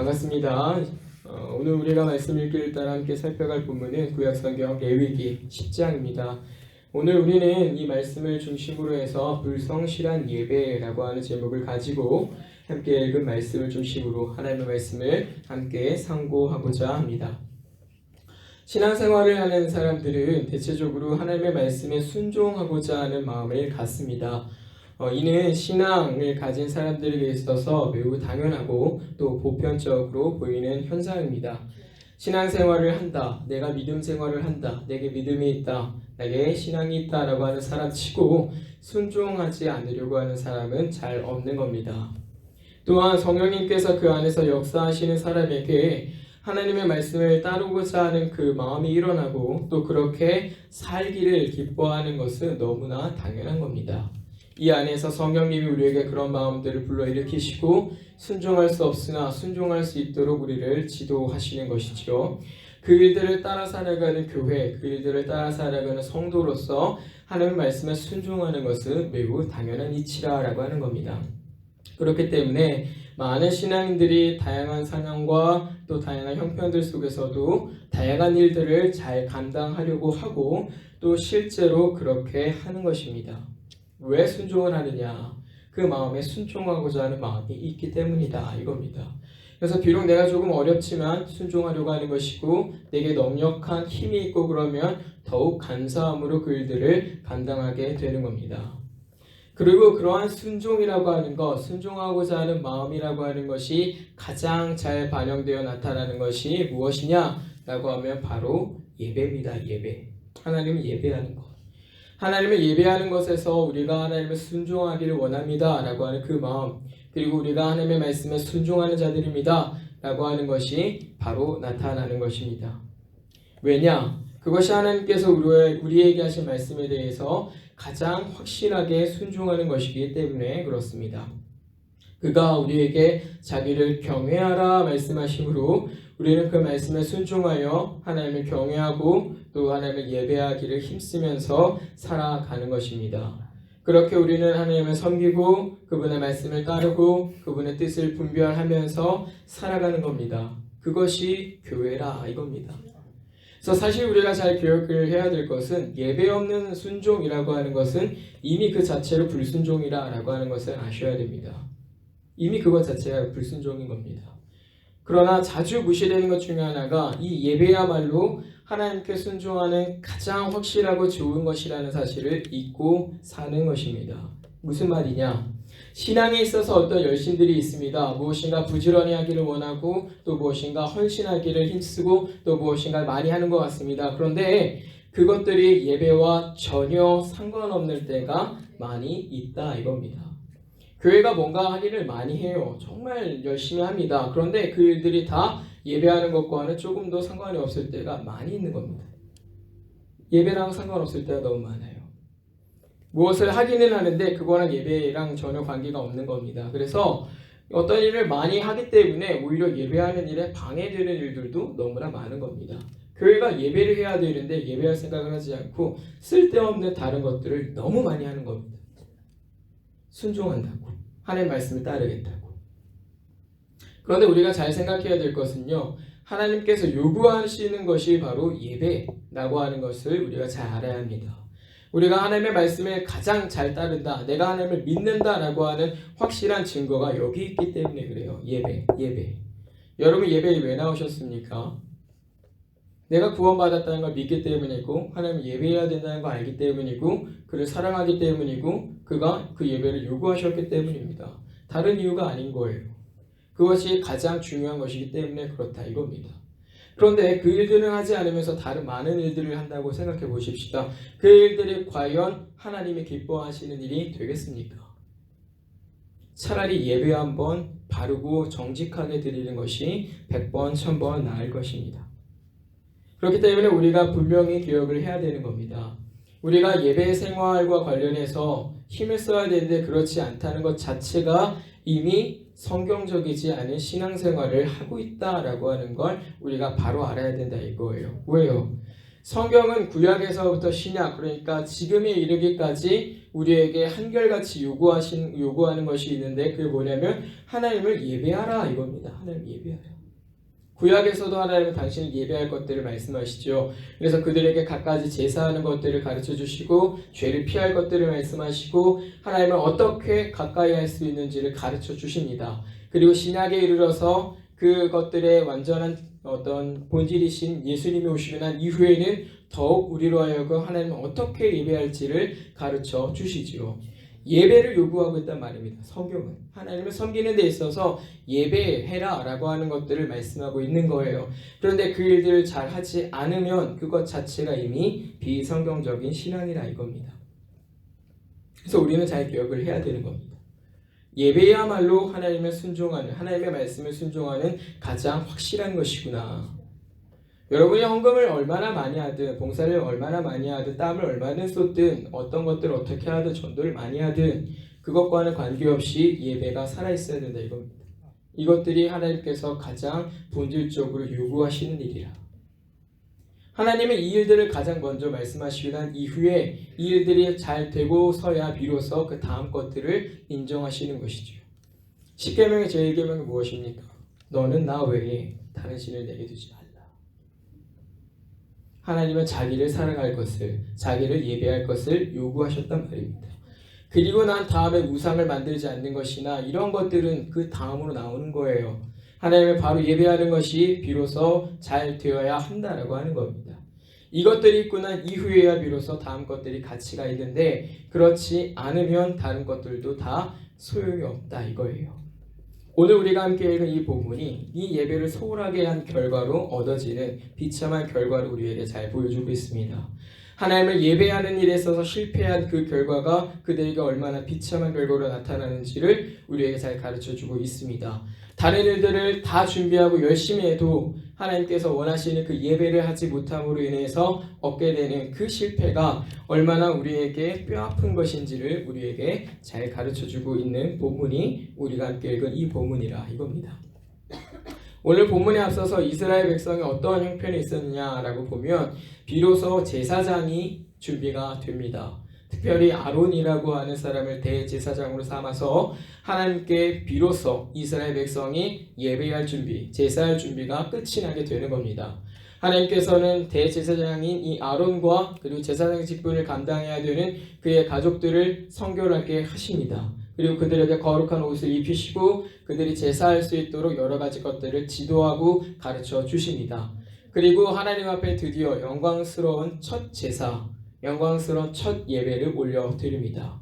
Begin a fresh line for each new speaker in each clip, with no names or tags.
반갑습니다. 어, 오늘 우리가 말씀 읽기를 따라 함께 살펴갈 본문은 구약성경 레위기 10장입니다. 오늘 우리는 이 말씀을 중심으로 해서 불성실한 예배라고 하는 제목을 가지고 함께 읽은 말씀을 중심으로 하나님의 말씀을 함께 상고하고자 합니다. 신앙생활을 하는 사람들은 대체적으로 하나님의 말씀에 순종하고자 하는 마음을 갖습니다. 어, 이는 신앙을 가진 사람들에게 있어서 매우 당연하고 또 보편적으로 보이는 현상입니다. 신앙생활을 한다, 내가 믿음 생활을 한다, 내게 믿음이 있다, 내게 신앙이 있다라고 하는 사람 치고 순종하지 않으려고 하는 사람은 잘 없는 겁니다. 또한 성령님께서 그 안에서 역사하시는 사람에게 하나님의 말씀을 따르고자 하는 그 마음이 일어나고 또 그렇게 살기를 기뻐하는 것은 너무나 당연한 겁니다. 이 안에서 성령님이 우리에게 그런 마음들을 불러일으키시고 순종할 수 없으나 순종할 수 있도록 우리를 지도하시는 것이죠. 그 일들을 따라 살아가는 교회, 그 일들을 따라 살아가는 성도로서 하나님의 말씀에 순종하는 것은 매우 당연한 이치라라고 하는 겁니다. 그렇기 때문에 많은 신앙인들이 다양한 상황과 또 다양한 형편들 속에서도 다양한 일들을 잘 감당하려고 하고 또 실제로 그렇게 하는 것입니다. 왜 순종을 하느냐? 그 마음에 순종하고자 하는 마음이 있기 때문이다. 이겁니다. 그래서 비록 내가 조금 어렵지만 순종하려고 하는 것이고 내게 넉넉한 힘이 있고 그러면 더욱 감사함으로 그 일들을 감당하게 되는 겁니다. 그리고 그러한 순종이라고 하는 것, 순종하고자 하는 마음이라고 하는 것이 가장 잘 반영되어 나타나는 것이 무엇이냐라고 하면 바로 예배입니다. 예배. 하나님을 예배하는 것. 하나님을 예배하는 것에서 우리가 하나님을 순종하기를 원합니다. 라고 하는 그 마음, 그리고 우리가 하나님의 말씀에 순종하는 자들입니다. 라고 하는 것이 바로 나타나는 것입니다. 왜냐? 그것이 하나님께서 우리에게 하신 말씀에 대해서 가장 확실하게 순종하는 것이기 때문에 그렇습니다. 그가 우리에게 자기를 경외하라 말씀하심으로 우리는 그 말씀에 순종하여 하나님을 경외하고 또 하나님을 예배하기를 힘쓰면서 살아가는 것입니다. 그렇게 우리는 하나님을 섬기고 그분의 말씀을 따르고 그분의 뜻을 분별하면서 살아가는 겁니다. 그것이 교회라 이겁니다. 그래서 사실 우리가 잘 기억을 해야 될 것은 예배 없는 순종이라고 하는 것은 이미 그 자체로 불순종이라라고 하는 것을 아셔야 됩니다. 이미 그것 자체가 불순종인 겁니다. 그러나 자주 무시되는 것 중에 하나가 이 예배야말로 하나님께 순종하는 가장 확실하고 좋은 것이라는 사실을 잊고 사는 것입니다. 무슨 말이냐? 신앙에 있어서 어떤 열심들이 있습니다. 무엇인가 부지런히 하기를 원하고 또 무엇인가 헌신하기를 힘쓰고 또 무엇인가 많이 하는 것 같습니다. 그런데 그것들이 예배와 전혀 상관없는 때가 많이 있다 이겁니다. 교회가 뭔가 할 일을 많이 해요. 정말 열심히 합니다. 그런데 그 일들이 다 예배하는 것과는 조금 더 상관이 없을 때가 많이 있는 겁니다. 예배랑 상관없을 때가 너무 많아요. 무엇을 하기는 하는데 그거랑 예배랑 전혀 관계가 없는 겁니다. 그래서 어떤 일을 많이 하기 때문에 오히려 예배하는 일에 방해되는 일들도 너무나 많은 겁니다. 교회가 예배를 해야 되는데 예배할 생각을 하지 않고 쓸데없는 다른 것들을 너무 많이 하는 겁니다. 순종한다고. 하나님 말씀을 따르겠다고. 그런데 우리가 잘 생각해야 될 것은요. 하나님께서 요구하시는 것이 바로 예배라고 하는 것을 우리가 잘 알아야 합니다. 우리가 하나님의 말씀을 가장 잘 따른다. 내가 하나님을 믿는다라고 하는 확실한 증거가 여기 있기 때문에 그래요. 예배, 예배. 여러분 예배에 왜 나오셨습니까? 내가 구원받았다는 걸 믿기 때문이고 하나님 예배해야 된다는 걸 알기 때문이고 그를 사랑하기 때문이고 그가 그 예배를 요구하셨기 때문입니다. 다른 이유가 아닌 거예요. 그것이 가장 중요한 것이기 때문에 그렇다 이겁니다. 그런데 그 일들을 하지 않으면서 다른 많은 일들을 한다고 생각해 보십시다. 그 일들이 과연 하나님이 기뻐하시는 일이 되겠습니까? 차라리 예배 한번 바르고 정직하게 드리는 것이 100번, 1000번 나을 것입니다. 그렇기 때문에 우리가 분명히 기억을 해야 되는 겁니다. 우리가 예배 생활과 관련해서 힘을 써야 되는데 그렇지 않다는 것 자체가 이미 성경적이지 않은 신앙생활을 하고 있다라고 하는 걸 우리가 바로 알아야 된다 이거예요. 왜요? 성경은 구약에서부터 신약 그러니까 지금에 이르기까지 우리에게 한결같이 요구하신 요구하는 것이 있는데 그게 뭐냐면 하나님을 예배하라 이겁니다. 하나님 예배하라. 구약에서도 하나님은 당신을 예배할 것들을 말씀하시죠. 그래서 그들에게 갖가지 제사하는 것들을 가르쳐 주시고 죄를 피할 것들을 말씀하시고 하나님을 어떻게 가까이 할 수 있는지를 가르쳐 주십니다. 그리고 신약에 이르러서 그것들의 완전한 어떤 본질이신 예수님이 오시고 난 이후에는 더욱 우리로 하여금 하나님을 어떻게 예배할지를 가르쳐 주시지요. 예배를 요구하고 있단 말입니다. 성경은 하나님을 섬기는 데 있어서 예배해라라고 하는 것들을 말씀하고 있는 거예요. 그런데 그 일들을 잘 하지 않으면 그것 자체가 이미 비성경적인 신앙이라 이겁니다. 그래서 우리는 잘 기억을 해야 되는 겁니다. 예배야말로 하나님의 순종하는 하나님의 말씀을 순종하는 가장 확실한 것이구나. 여러분이 헌금을 얼마나 많이 하든 봉사를 얼마나 많이 하든 땀을 얼마나 쏟든 어떤 것들을 어떻게 하든 전도를 많이 하든 그것과는 관계없이 예배가 살아있어야 된다 이겁니다. 이것들이 하나님께서 가장 본질적으로 요구하시는 일이라. 하나님은 이 일들을 가장 먼저 말씀하시고 난 이후에 이 일들이 잘 되고서야 비로소 그 다음 것들을 인정하시는 것이죠. 십계명의 제1계명이 무엇입니까? 너는 나 외에 다른 신을 내게 두지. 하나님은 자기를 사랑할 것을, 자기를 예배할 것을 요구하셨단 말입니다. 그리고 난 다음에 우상을 만들지 않는 것이나 이런 것들은 그 다음으로 나오는 거예요. 하나님을 바로 예배하는 것이 비로소 잘 되어야 한다라고 하는 겁니다. 이것들이 있고 난 이후에야 비로소 다음 것들이 가치가 있는데 그렇지 않으면 다른 것들도 다 소용이 없다 이거예요. 오늘 우리가 함께 읽은 이 본문이 이 예배를 소홀하게 한 결과로 얻어지는 비참한 결과를 우리에게 잘 보여주고 있습니다. 하나님을 예배하는 일에 있어서 실패한 그 결과가 그들에게 얼마나 비참한 결과로 나타나는지를 우리에게 잘 가르쳐 주고 있습니다. 다른 일들을 다 준비하고 열심히 해도 하나님께서 원하시는 그 예배를 하지 못함으로 인해서 얻게 되는 그 실패가 얼마나 우리에게 뼈 아픈 것인지를 우리에게 잘 가르쳐 주고 있는 본문이 우리가 함께 읽은 이 본문이라 이겁니다. 오늘 본문에 앞서서 이스라엘 백성이 어떠한 형편이 있었느냐라고 보면 비로소 제사장이 준비가 됩니다. 특별히 아론이라고 하는 사람을 대제사장으로 삼아서 하나님께 비로소 이스라엘 백성이 예배할 준비, 제사할 준비가 끝이 나게 되는 겁니다. 하나님께서는 대제사장인 이 아론과 그리고 제사장 직분을 감당해야 되는 그의 가족들을 성결하게 하십니다. 그리고 그들에게 거룩한 옷을 입히시고 그들이 제사할 수 있도록 여러 가지 것들을 지도하고 가르쳐 주십니다. 그리고 하나님 앞에 드디어 영광스러운 첫 제사, 영광스러운 첫 예배를 올려 드립니다.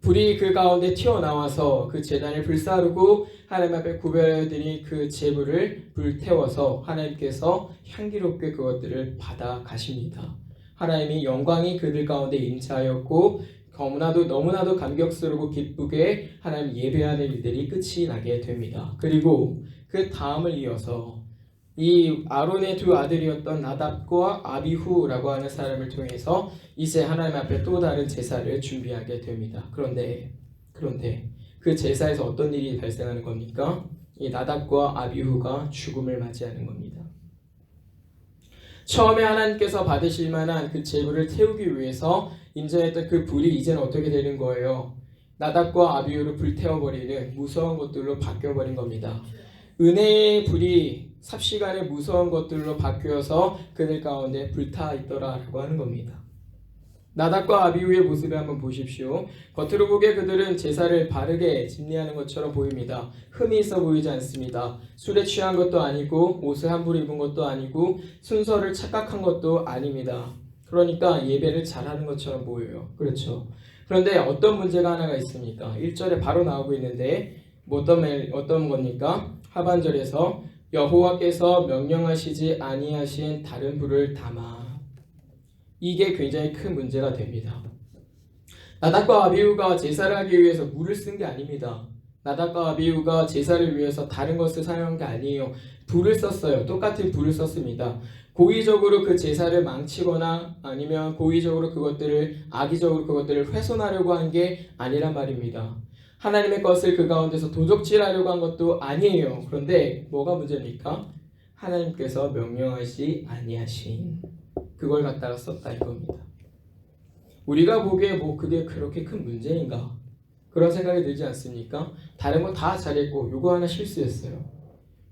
불이 그 가운데 튀어나와서 그 재단을 불사르고 하나님 앞에 구별해드린 그 제물을 불태워서 하나님께서 향기롭게 그것들을 받아 가십니다. 하나님이 영광이 그들 가운데 임차하였고 너무나도 너무나도 감격스러고 기쁘게 하나님 예배하는 일들이 끝이 나게 됩니다. 그리고 그 다음을 이어서 이 아론의 두 아들이었던 나답과 아비후라고 하는 사람을 통해서 이제 하나님 앞에 또 다른 제사를 준비하게 됩니다. 그런데 그런데 그 제사에서 어떤 일이 발생하는 겁니까? 이 나답과 아비후가 죽음을 맞이하는 겁니다. 처음에 하나님께서 받으실 만한 그 제물을 태우기 위해서 인정했던 그 불이 이제는 어떻게 되는 거예요? 나답과 아비후를 불태워버리는 무서운 것들로 바뀌어버린 겁니다. 은혜의 불이 삽시간에 무서운 것들로 바뀌어서 그들 가운데 불타 있더라라고 하는 겁니다. 나답과 아비후의 모습을 한번 보십시오. 겉으로 보기에 그들은 제사를 바르게 집리하는 것처럼 보입니다. 흠이 있어 보이지 않습니다. 술에 취한 것도 아니고 옷을 함부로 입은 것도 아니고 순서를 착각한 것도 아닙니다. 그러니까 예배를 잘하는 것처럼 보여요. 그렇죠. 그런데 어떤 문제가 하나가 있습니까? 1절에 바로 나오고 있는데 뭐 어떤 어떤 겁니까? 하반절에서 여호와께서 명령하시지 아니하신 다른 불을 담아 이게 굉장히 큰 문제가 됩니다. 나답과 아비우가 제사를 하기 위해서 물을 쓴 게 아닙니다. 나답과 아비우가 제사를 위해서 다른 것을 사용한 게 아니에요. 불을 썼어요. 똑같은 불을 썼습니다. 고의적으로 그 제사를 망치거나 아니면 고의적으로 그것들을 악의적으로 그것들을 훼손하려고 한 게 아니란 말입니다. 하나님의 것을 그 가운데서 도적질하려고 한 것도 아니에요. 그런데 뭐가 문제입니까? 하나님께서 명령하시 아니하신 그걸 갖다가 썼다 이겁니다. 우리가 보기에 뭐 그게 그렇게 큰 문제인가? 그런 생각이 들지 않습니까? 다른 거 다 잘했고 요거 하나 실수했어요.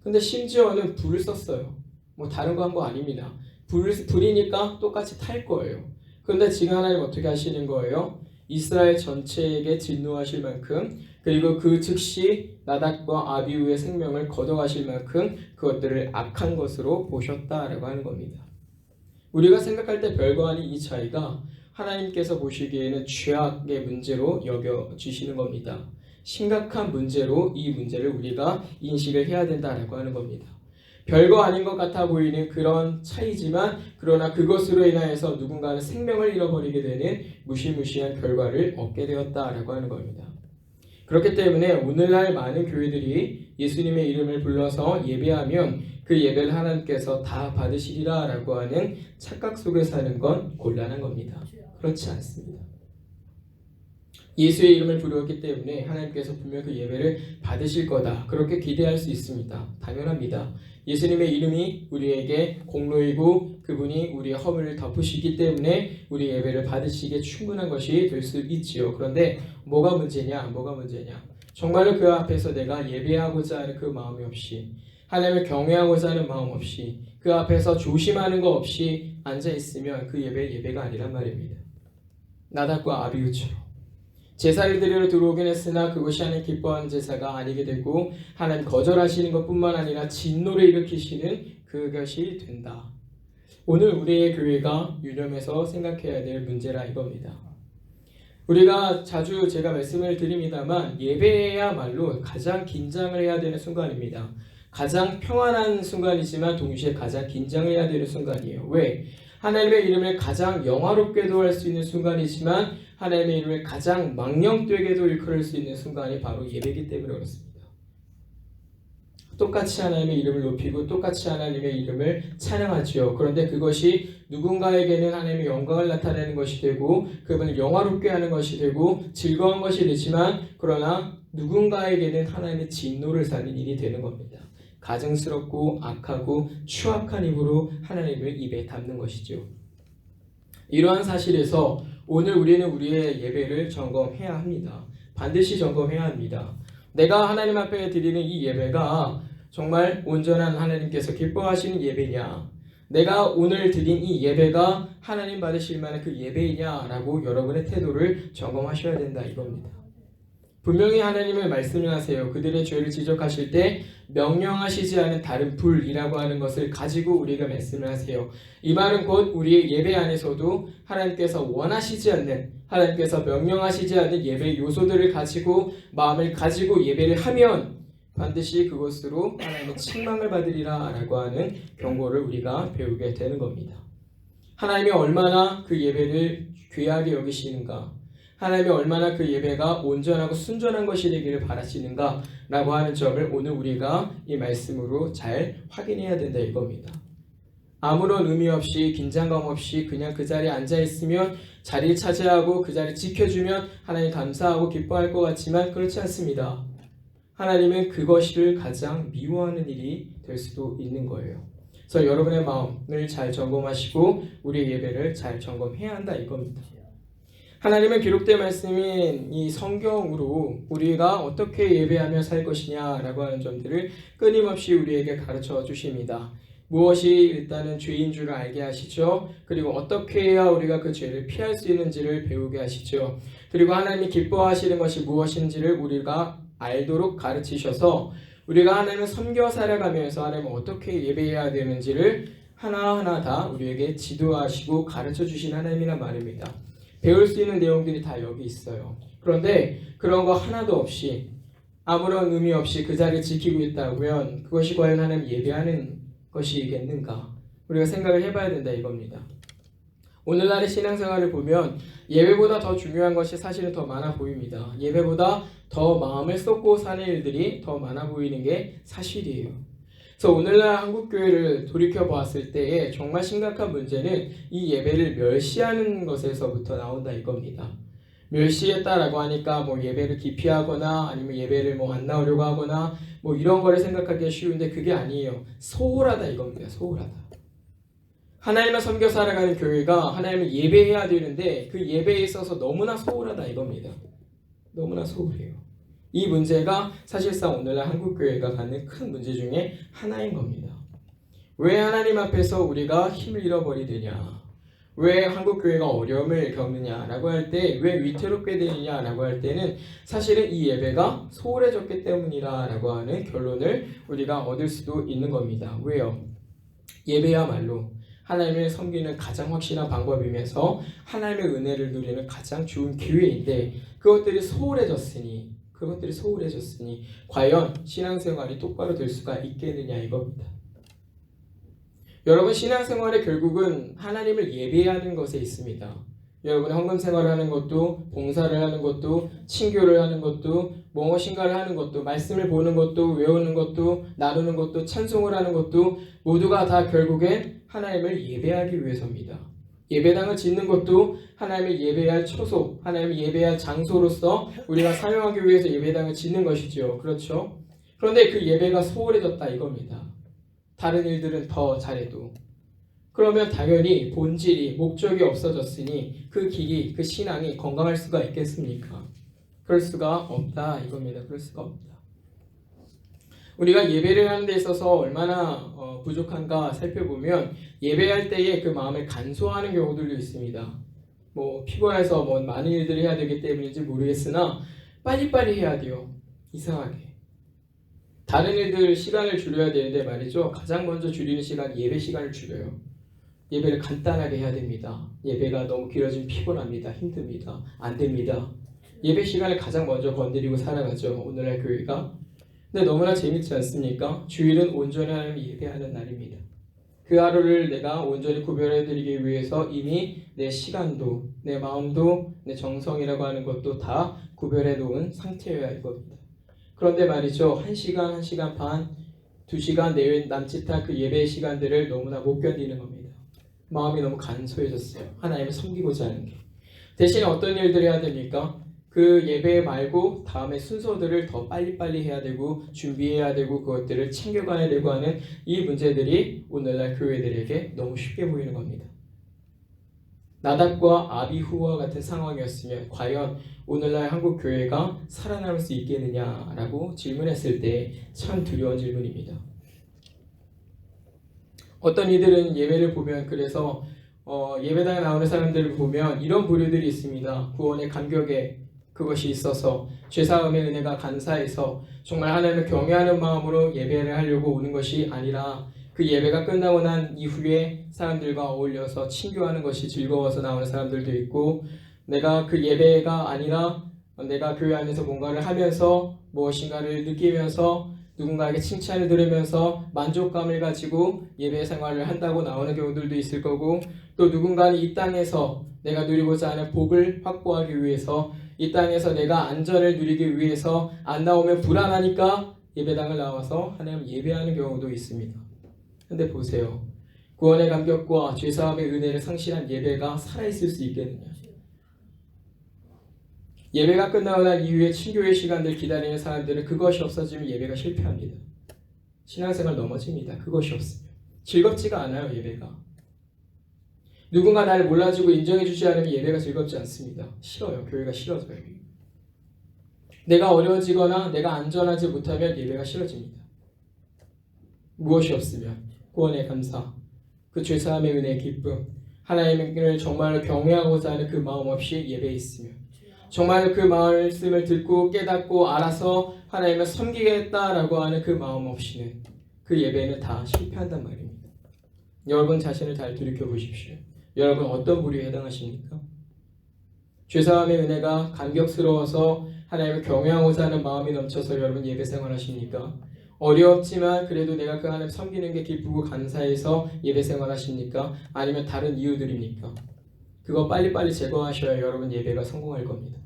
근데 심지어는 불을 썼어요. 뭐 다른 거 한거 아닙니다. 불, 불이니까 똑같이 탈 거예요. 그런데 지금 하나님 어떻게 하시는 거예요? 이스라엘 전체에게 진노하실 만큼 그리고 그 즉시 나닥과 아비우의 생명을 걷어가실 만큼 그것들을 악한 것으로 보셨다라고 하는 겁니다. 우리가 생각할 때 별거 아닌 이 차이가 하나님께서 보시기에는 죄악의 문제로 여겨 주시는 겁니다. 심각한 문제로 이 문제를 우리가 인식을 해야 된다라고 하는 겁니다. 별거 아닌 것 같아 보이는 그런 차이지만 그러나 그것으로 인하여서 누군가는 생명을 잃어버리게 되는 무시무시한 결과를 얻게 되었다라고 하는 겁니다. 그렇기 때문에 오늘날 많은 교회들이 예수님의 이름을 불러서 예배하면 그 예배를 하나님께서 다 받으시리라라고 하는 착각 속에 사는 건 곤란한 겁니다. 그렇지 않습니다. 예수의 이름을 부르었기 때문에 하나님께서 분명 그 예배를 받으실 거다. 그렇게 기대할 수 있습니다. 당연합니다. 예수님의 이름이 우리에게 공로이고 그분이 우리의 허물을 덮으시기 때문에 우리 예배를 받으시기에 충분한 것이 될 수 있지요. 그런데 뭐가 문제냐? 뭐가 문제냐? 정말로 그 앞에서 내가 예배하고자 하는 그 마음이 없이 하나님을 경외하고자 하는 마음 없이 그 앞에서 조심하는 거 없이 앉아 있으면 그 예배 예배가 아니란 말입니다. 나답과 아비우처럼 제사를 드리러 들어오긴 했으나 그것이 하나님 기뻐하는 제사가 아니게 되고 하나님 거절하시는 것뿐만 아니라 진노를 일으키시는 그것이 된다. 오늘 우리의 교회가 유념해서 생각해야 될 문제라 이겁니다. 우리가 자주 제가 말씀을 드립니다만 예배야말로 가장 긴장을 해야 되는 순간입니다. 가장 평안한 순간이지만 동시에 가장 긴장을 해야 되는 순간이에요. 왜? 하나님의 이름을 가장 영화롭게도 할 수 있는 순간이지만 하나님의 이름을 가장 망령되게도 일컬을 수 있는 순간이 바로 예배이기 때문에 그렇습니다. 똑같이 하나님의 이름을 높이고 똑같이 하나님의 이름을 찬양하지요. 그런데 그것이 누군가에게는 하나님의 영광을 나타내는 것이 되고 그분을 영화롭게 하는 것이 되고 즐거운 것이 되지만 그러나 누군가에게는 하나님의 진노를 사는 일이 되는 겁니다. 가증스럽고 악하고 추악한 입으로 하나님을 입에 담는 것이죠. 이러한 사실에서 오늘 우리는 우리의 예배를 점검해야 합니다. 반드시 점검해야 합니다. 내가 하나님 앞에 드리는 이 예배가 정말 온전한 하나님께서 기뻐하시는 예배냐? 내가 오늘 드린 이 예배가 하나님 받으실 만한 그 예배이냐라고 여러분의 태도를 점검하셔야 된다 이겁니다. 분명히 하나님을 말씀을 하세요. 그들의 죄를 지적하실 때 명령하시지 않은 다른 불이라고 하는 것을 가지고 우리가 말씀을 하세요. 이 말은 곧 우리의 예배 안에서도 하나님께서 원하시지 않는 하나님께서 명령하시지 않는 예배 요소들을 가지고 마음을 가지고 예배를 하면 반드시 그것으로 하나님의 책망을 받으리라라고 하는 경고를 우리가 배우게 되는 겁니다. 하나님이 얼마나 그 예배를 귀하게 여기시는가 하나님이 얼마나 그 예배가 온전하고 순전한 것이 되기를 바라시는가라고 하는 점을 오늘 우리가 이 말씀으로 잘 확인해야 된다 이겁니다. 아무런 의미 없이 긴장감 없이 그냥 그 자리에 앉아 있으면 자리를 차지하고 그 자리 지켜주면 하나님 감사하고 기뻐할 것 같지만 그렇지 않습니다. 하나님은 그것을 가장 미워하는 일이 될 수도 있는 거예요. 그래서 여러분의 마음을 잘 점검하시고 우리의 예배를 잘 점검해야 한다 이겁니다. 하나님의 기록된 말씀인 이 성경으로 우리가 어떻게 예배하며 살 것이냐라고 하는 점들을 끊임없이 우리에게 가르쳐 주십니다. 무엇이 일단은 죄인 줄 알게 하시죠. 그리고 어떻게 해야 우리가 그 죄를 피할 수 있는지를 배우게 하시죠. 그리고 하나님이 기뻐하시는 것이 무엇인지를 우리가 알도록 가르치셔서 우리가 하나님을 섬겨 살아가면서 하나님을 어떻게 예배해야 되는지를 하나하나 다 우리에게 지도하시고 가르쳐 주신 하나님이란 말입니다. 배울 수 있는 내용들이 다 여기 있어요. 그런데 그런 거 하나도 없이 아무런 의미 없이 그 자리를 지키고 있다면 그것이 과연 하나님 예배하는 것이겠는가? 우리가 생각을 해봐야 된다 이겁니다. 오늘날의 신앙생활을 보면 예배보다 더 중요한 것이 사실은 더 많아 보입니다. 예배보다 더 마음을 쏟고 사는 일들이 더 많아 보이는 게 사실이에요. 그래서 오늘날 한국 교회를 돌이켜 보았을 때에 정말 심각한 문제는 이 예배를 멸시하는 것에서부터 나온다 이겁니다. 멸시했다라고 하니까 뭐 예배를 기피하거나 아니면 예배를 뭐 안 나오려고 하거나 뭐 이런 거를 생각하기 쉬운데 그게 아니에요. 소홀하다 이겁니다. 소홀하다. 하나님을 섬겨 살아가는 교회가 하나님을 예배해야 되는데 그 예배에 있어서 너무나 소홀하다 이겁니다. 너무나 소홀해요. 이 문제가 사실상 오늘날 한국 교회가 갖는 큰 문제 중에 하나인 겁니다. 왜 하나님 앞에서 우리가 힘을 잃어버리느냐? 왜 한국 교회가 어려움을 겪느냐라고 할 때 왜 위태롭게 되느냐라고 할 때는 사실은 이 예배가 소홀해졌기 때문이라라고 하는 결론을 우리가 얻을 수도 있는 겁니다. 왜요? 예배야말로 하나님을 섬기는 가장 확실한 방법이면서 하나님의 은혜를 누리는 가장 좋은 기회인데 그것들이 소홀해졌으니 그것들이 소홀해졌으니 과연 신앙생활이 똑바로 될 수가 있겠느냐 이겁니다. 여러분 신앙생활의 결국은 하나님을 예배하는 것에 있습니다. 여러분 헌금 생활을 하는 것도 봉사를 하는 것도 친교를 하는 것도 무엇인가를 하는 것도 말씀을 보는 것도 외우는 것도 나누는 것도 찬송을 하는 것도 모두가 다 결국엔 하나님을 예배하기 위해서입니다. 예배당을 짓는 것도 하나님을 예배할 초소, 하나님을 예배할 장소로서 우리가 사용하기 위해서 예배당을 짓는 것이죠. 그렇죠? 그런데 그 예배가 소홀해졌다 이겁니다. 다른 일들은 더 잘해도 그러면 당연히 본질이 목적이 없어졌으니 그 길이 그 신앙이 건강할 수가 있겠습니까? 그럴 수가 없다 이겁니다. 그럴 수가 없다. 우리가 예배를 하는 데 있어서 얼마나 어, 부족한가 살펴보면 예배할 때에 그 마음을 간소화하는 경우들도 있습니다. 뭐 피곤해서 뭐 많은 일들을 해야 되기 때문인지 모르겠으나 빨리빨리 해야 돼요. 이상하게. 다른 일들 시간을 줄여야 되는데 말이죠. 가장 먼저 줄이는 시간 예배 시간을 줄여요. 예배를 간단하게 해야 됩니다. 예배가 너무 길어지면 피곤합니다. 힘듭니다. 안 됩니다. 예배 시간을 가장 먼저 건드리고 살아가죠. 오늘날 교회가. 근데 너무나 재밌지 않습니까? 주일은 온전히 하나님 예배하는 날입니다. 그 하루를 내가 온전히 구별해 드리기 위해서 이미 내 시간도, 내 마음도, 내 정성이라고 하는 것도 다 구별해 놓은 상태여야 이겁니다. 그런데 말이죠. 한 시간, 한 시간 반, 두 시간 내외 남짓한 그 예배 시간들을 너무나 못 견디는 겁니다. 마음이 너무 간소해졌어요. 하나님을 섬기고자 하는 게. 대신 어떤 일들을 해야 됩니까? 그 예배 말고 다음에 순서들을 더 빨리빨리 해야 되고 준비해야 되고 그것들을 챙겨가야 되고 하는 이 문제들이 오늘날 교회들에게 너무 쉽게 보이는 겁니다. 나답과 아비후와 같은 상황이었으면 과연 오늘날 한국 교회가 살아남을 수 있겠느냐라고 질문했을 때 참 두려운 질문입니다. 어떤 이들은 예배를 보면 그래서 어, 예배당에 나오는 사람들을 보면 이런 부류들이 있습니다. 구원의 감격에 그것이 있어서 죄사함의 은혜가 간사해서 정말 하나님을 경외하는 마음으로 예배를 하려고 오는 것이 아니라 그 예배가 끝나고 난 이후에 사람들과 어울려서 친교하는 것이 즐거워서 나오는 사람들도 있고 내가 그 예배가 아니라 내가 교회 안에서 뭔가를 하면서 무엇인가를 느끼면서 누군가에게 칭찬을 들으면서 만족감을 가지고 예배 생활을 한다고 나오는 경우들도 있을 거고 또 누군가는 이 땅에서 내가 누리고자 하는 복을 확보하기 위해서 이 땅에서 내가 안전을 누리기 위해서 안 나오면 불안하니까 예배당을 나와서 하나님 예배하는 경우도 있습니다. 근데 보세요. 구원의 감격과 죄사함의 은혜를 상실한 예배가 살아있을 수 있겠느냐? 예배가 끝나고 난 이후에 친교의 시간들 기다리는 사람들은 그것이 없어지면 예배가 실패합니다. 신앙생활 넘어집니다. 그것이 없으면. 즐겁지가 않아요, 예배가. 누군가 나를 몰라주고 인정해 주지 않으면 예배가 즐겁지 않습니다. 싫어요. 교회가 싫어져요. 내가 어려워지거나 내가 안전하지 못하면 예배가 싫어집니다. 무엇이 없으면 구원의 감사, 그 죄사함의 은혜의 기쁨, 하나님을 정말 경외하고자 하는 그 마음 없이 예배에 있으면 정말 그 말씀을 듣고 깨닫고 알아서 하나님을 섬기겠다라고 하는 그 마음 없이는 그 예배는 다 실패한단 말입니다. 여러분 자신을 잘 돌이켜 보십시오. 여러분 어떤 부류에 해당하십니까? 죄사함의 은혜가 감격스러워서 하나님을 경외하고자 하는 마음이 넘쳐서 여러분 예배 생활하십니까? 어렵지만 그래도 내가 그 하나님 섬기는 게 기쁘고 감사해서 예배 생활하십니까? 아니면 다른 이유들입니까? 그거 빨리빨리 제거하셔야 여러분 예배가 성공할 겁니다.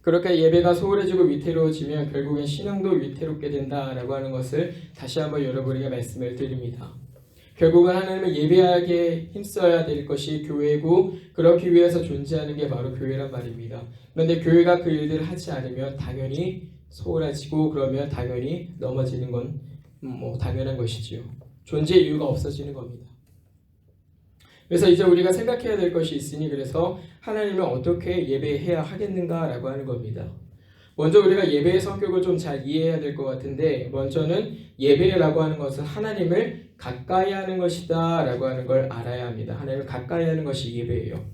그렇게 예배가 소홀해지고 위태로워지면 결국엔 신앙도 위태롭게 된다라고 하는 것을 다시 한번 여러분에게 말씀을 드립니다. 결국은 하나님을 예배하게 힘써야 될 것이 교회고 그렇기 위해서 존재하는 게 바로 교회란 말입니다. 그런데 교회가 그 일들을 하지 않으면 당연히 소홀해지고 그러면 당연히 넘어지는 건 뭐 당연한 것이지요. 존재 이유가 없어지는 겁니다. 그래서 이제 우리가 생각해야 될 것이 있으니 그래서 하나님을 어떻게 예배해야 하겠는가라고 하는 겁니다. 먼저 우리가 예배의 성격을 좀 잘 이해해야 될 것 같은데 먼저는 예배라고 하는 것은 하나님을 가까이 하는 것이다 라고 하는 걸 알아야 합니다. 하나님을 가까이 하는 것이 예배예요.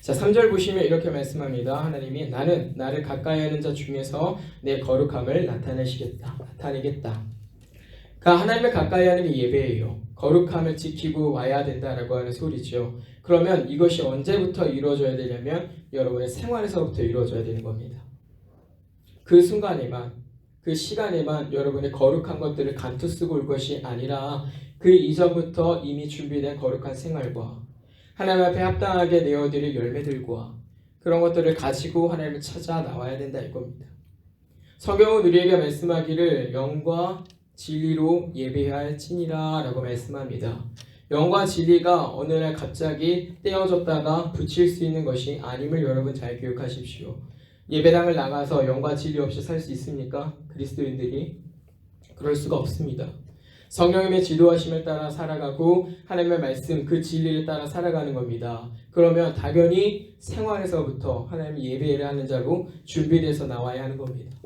자, 3절 보시면 이렇게 말씀합니다. 하나님이 나는 나를 가까이 하는 자 중에서 내 거룩함을 나타내시겠다. 나타내겠다. 그러니까 하나님을 가까이 하는 게 예배예요. 거룩함을 지키고 와야 된다라고 하는 소리죠. 그러면 이것이 언제부터 이루어져야 되냐면 여러분의 생활에서부터 이루어져야 되는 겁니다. 그 순간에만 그 시간에만 여러분의 거룩한 것들을 간투 쓰고 올 것이 아니라 그 이전부터 이미 준비된 거룩한 생활과 하나님 앞에 합당하게 내어드릴 열매들과 그런 것들을 가지고 하나님을 찾아 나와야 된다 이겁니다. 성경은 우리에게 말씀하기를 영과 진리로 예배할 찐이라라고 말씀합니다. 영과 진리가 어느 날 갑자기 떼어졌다가 붙일 수 있는 것이 아님을 여러분 잘 기억하십시오. 예배당을 나가서 영과 진리 없이 살 수 있습니까? 그리스도인들이 그럴 수가 없습니다. 성령님의 지도하심을 따라 살아가고 하나님의 말씀 그 진리를 따라 살아가는 겁니다. 그러면 당연히 생활에서부터 하나님 예배를 하는 자로 준비돼서 나와야 하는 겁니다.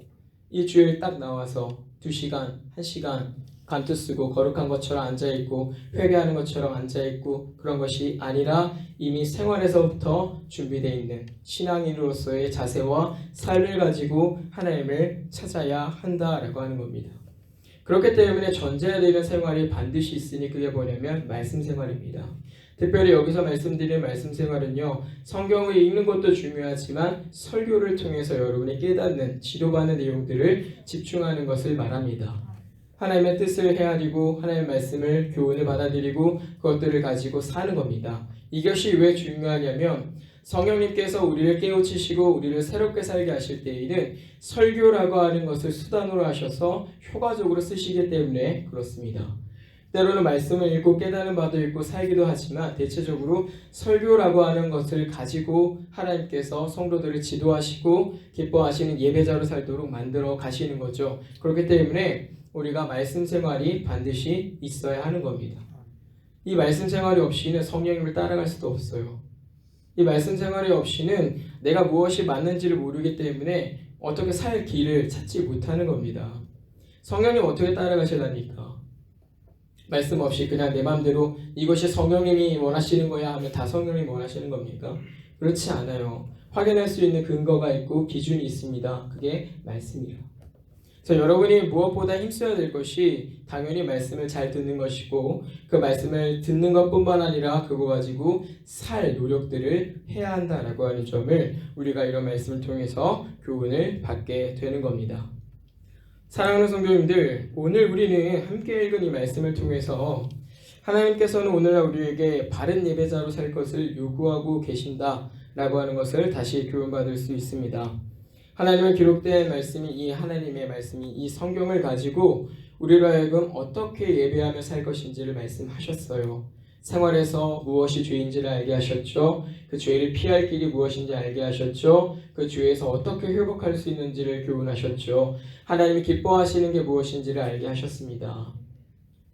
일주일 딱 나와서 두 시간, 한 시간 간투 쓰고 거룩한 것처럼 앉아 있고 회개하는 것처럼 앉아 있고 그런 것이 아니라 이미 생활에서부터 준비되어 있는 신앙인으로서의 자세와 삶을 가지고 하나님을 찾아야 한다라고 하는 겁니다. 그렇기 때문에 전제해야 되는 생활이 반드시 있으니 그게 뭐냐면 말씀 생활입니다. 특별히 여기서 말씀드린 말씀 생활은요, 성경을 읽는 것도 중요하지만 설교를 통해서 여러분이 깨닫는, 지도받는 내용들을 집중하는 것을 말합니다. 하나님의 뜻을 헤아리고 하나님의 말씀을 교훈을 받아들이고 그것들을 가지고 사는 겁니다. 이것이 왜 중요하냐면 성령님께서 우리를 깨우치시고 우리를 새롭게 살게 하실 때에는 설교라고 하는 것을 수단으로 하셔서 효과적으로 쓰시기 때문에 그렇습니다. 때로는 말씀을 읽고 깨달은 바도 있고 살기도 하지만 대체적으로 설교라고 하는 것을 가지고 하나님께서 성도들을 지도하시고 기뻐하시는 예배자로 살도록 만들어 가시는 거죠. 그렇기 때문에 우리가 말씀 생활이 반드시 있어야 하는 겁니다. 이 말씀 생활이 없이는 성령님을 따라갈 수도 없어요. 이 말씀 생활이 없이는 내가 무엇이 맞는지를 모르기 때문에 어떻게 살 길을 찾지 못하는 겁니다. 성령님 어떻게 따라가실랍니까? 말씀 없이 그냥 내 마음대로 이것이 성령님이 원하시는 거야 하면 다 성령님이 원하시는 겁니까? 그렇지 않아요. 확인할 수 있는 근거가 있고 기준이 있습니다. 그게 말씀이에요. 그래서 여러분이 무엇보다 힘써야 될 것이 당연히 말씀을 잘 듣는 것이고 그 말씀을 듣는 것뿐만 아니라 그거 가지고 살 노력들을 해야 한다라고 하는 점을 우리가 이런 말씀을 통해서 교훈을 받게 되는 겁니다. 사랑하는 성도님들, 오늘 우리는 함께 읽은 이 말씀을 통해서 하나님께서는 오늘날 우리에게 바른 예배자로 살 것을 요구하고 계신다라고 하는 것을 다시 교훈받을 수 있습니다. 하나님의 기록된 말씀이 이 하나님의 말씀이 이 성경을 가지고 우리로 하여금 어떻게 예배하며 살 것인지를 말씀하셨어요. 생활에서 무엇이 죄인지를 알게 하셨죠. 그 죄를 피할 길이 무엇인지 알게 하셨죠. 그 죄에서 어떻게 회복할 수 있는지를 교훈하셨죠. 하나님이 기뻐하시는 게 무엇인지를 알게 하셨습니다.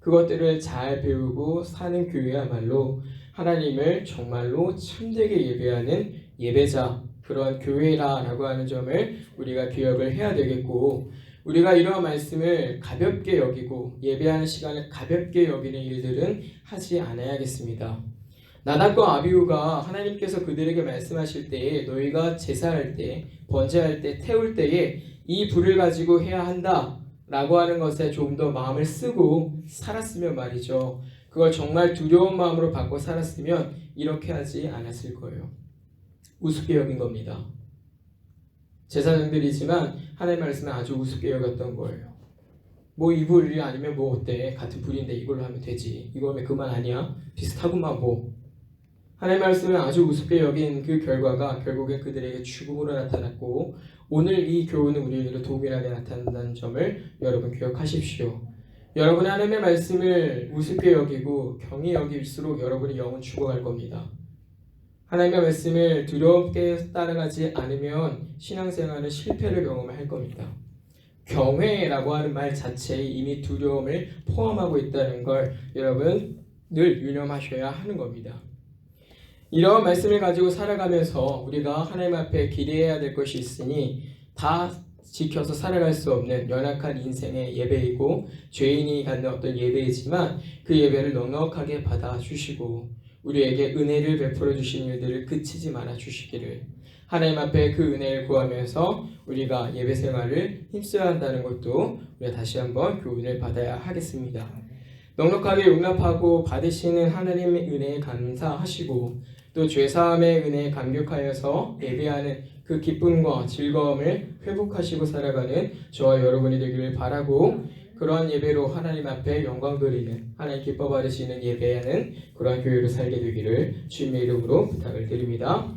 그것들을 잘 배우고 사는 교회야말로 하나님을 정말로 참되게 예배하는 예배자 그런 교회라라고 하는 점을 우리가 기억을 해야 되겠고 우리가 이러한 말씀을 가볍게 여기고 예배하는 시간을 가볍게 여기는 일들은 하지 않아야겠습니다. 나답과 아비우가 하나님께서 그들에게 말씀하실 때에 너희가 제사할 때 번제할 때 태울 때에 이 불을 가지고 해야 한다 라고 하는 것에 좀더 마음을 쓰고 살았으면 말이죠. 그걸 정말 두려운 마음으로 받고 살았으면 이렇게 하지 않았을 거예요. 우습게 여긴 겁니다. 제사장들이지만 하나님 말씀을 아주 우습게 여겼던 거예요. 뭐이 불이 아니면 뭐 어때? 같은 불인데 이걸로 하면 되지. 이거 하면 그만 아니야? 비슷하구만 뭐. 하나님 말씀을 아주 우습게 여긴 그 결과가 결국에 그들에게 죽음으로 나타났고 오늘 이 교훈은 우리에게 동일하게 나타난다는 점을 여러분 기억하십시오. 여러분의 하나님의 말씀을 우습게 여기고 경히 여길수록 여러분의 영은 죽어갈 겁니다. 하나님의 말씀을 두렵게 따라가지 않으면 신앙생활은 실패를 경험할 겁니다. 경외라고 하는 말 자체에 이미 두려움을 포함하고 있다는 걸 여러분 늘 유념하셔야 하는 겁니다. 이런 말씀을 가지고 살아가면서 우리가 하나님 앞에 기대해야 될 것이 있으니 다 지켜서 살아갈 수 없는 연약한 인생의 예배이고 죄인이 갖는 어떤 예배이지만 그 예배를 넉넉하게 받아주시고 우리에게 은혜를 베풀어 주신 일들을 그치지 말아 주시기를 하나님 앞에 그 은혜를 구하면서 우리가 예배 생활을 힘써야 한다는 것도 우리가 다시 한번 교훈을 받아야 하겠습니다. 넉넉하게 용납하고 받으시는 하나님의 은혜에 감사하시고 또 죄사함의 은혜에 감격하여서 예배하는 그 기쁨과 즐거움을 회복하시고 살아가는 저와 여러분이 되기를 바라고 그러한 예배로 하나님 앞에 영광 돌리는 하나님 기뻐 받으시는 예배하는 그러한 교회로 살게 되기를 주님의 이름으로 부탁을 드립니다.